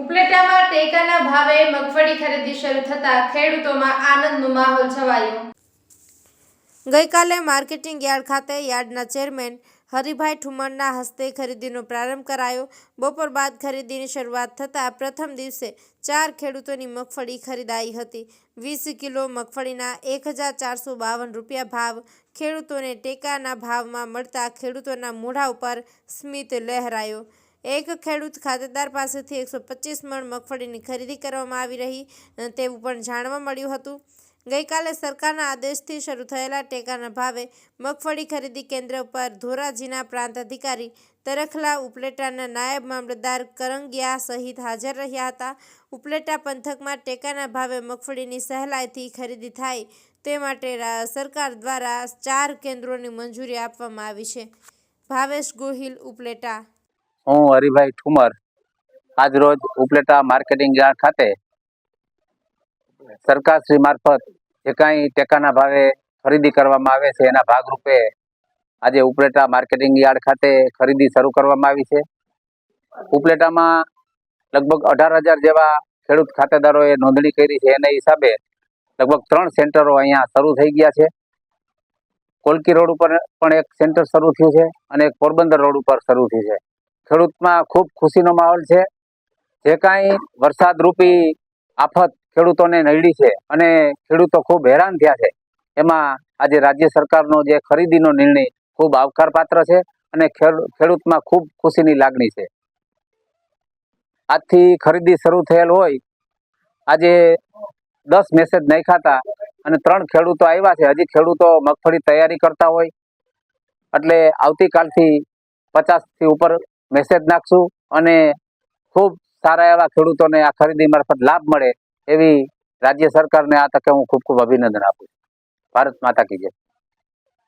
ઉપલેટામાં ટેકાના ભાવે મગફળી ખરીદી શરૂ થતા ખેડૂતોમાં આનંદનો માહોલ છવાયો. ગઈકાલે માર્કેટિંગ યાર્ડ ખાતે યાર્ડના ચેરમેન હરિભાઈ ઠુમરના હસ્તે ખરીદીનો પ્રારંભ કરાયો. બપોર બાદ ખરીદીની શરૂઆત થતાં પ્રથમ દિવસે ચાર ખેડૂતોની મગફળી ખરીદાઈ હતી. વીસ કિલો મગફળીના એક હજાર ચારસો બાવન રૂપિયા ભાવ ખેડૂતોને ટેકાના ભાવમાં મળતા ખેડૂતોના મોઢા ઉપર સ્મિત લહેરાયો. એક ખેડૂત ખાતેદાર પાસેથી એકસો પચીસ મણ મગફળીની ખરીદી કરવામાં આવી રહી તેવું પણ જાણવા મળ્યું હતું. ગઈકાલે સરકારના આદેશથી શરૂ થયેલા ટેકાના ભાવે મગફળી ખરીદી કેન્દ્ર પર ધોરાજીના પ્રાંત અધિકારી તરખલા ઉપલેટાના નાયબ મામલતદાર કરંગિયા સહિત હાજર રહ્યા હતા. ઉપલેટા પંથકમાં ટેકાના ભાવે મગફળીની સહેલાઈથી ખરીદી થાય તે માટે સરકાર દ્વારા ચાર કેન્દ્રોની મંજૂરી આપવામાં આવી છે. ભાવેશ ગોહિલ, ઉપલેટા. હું હરિભાઈ ઠુમર. આજરોજ ઉપલેટા માર્કેટિંગ યાર્ડ ખાતે સરકારશ્રી મારફત જે કાંઈ ટેકાના ભાવે ખરીદી કરવામાં આવે છે, એના ભાગરૂપે આજે ઉપલેટા માર્કેટિંગ યાર્ડ ખાતે ખરીદી શરૂ કરવામાં આવી છે. ઉપલેટામાં લગભગ અઢાર હજાર જેવા ખેડૂત ખાતેદારોએ નોંધણી કરી છે. એના હિસાબે લગભગ ત્રણ સેન્ટરો અહીંયા શરૂ થઈ ગયા છે. કોલકી રોડ ઉપર પણ એક સેન્ટર શરૂ થયું છે અને એક પોરબંદર રોડ ઉપર શરૂ થયું છે. ખેડૂતમાં ખૂબ ખુશીનો માહોલ છે. જે કાંઈ વરસાદ રૂપી આફત ખેડૂતોને નડી છે અને ખેડૂતો ખૂબ હેરાન થયા છે. એમાં આજે રાજ્ય સરકારનો જે ખરીદીનો નિર્ણય ખૂબ આવકારપાત્ર છે અને ખેડ- ખેડૂતમાં ખૂબ ખુશીની લાગણી છે. આજથી ખરીદી શરૂ થયેલ હોય, આજે દસ મેસેજ નાખ્યા હતા અને ત્રણ ખેડૂતો આવ્યા છે. હજી ખેડૂતો મગફળી તૈયારી કરતા હોય, એટલે આવતીકાલથી પચાસથી ઉપર મેસેજ નાખશું અને ખૂબ સારા એવા ખેડૂતોને આ ખરીદી મારફત લાભ મળે એવી રાજ્ય સરકારને આ તકે હું ખૂબ ખૂબ અભિનંદન આપું છું. ભારત માતા કી જય.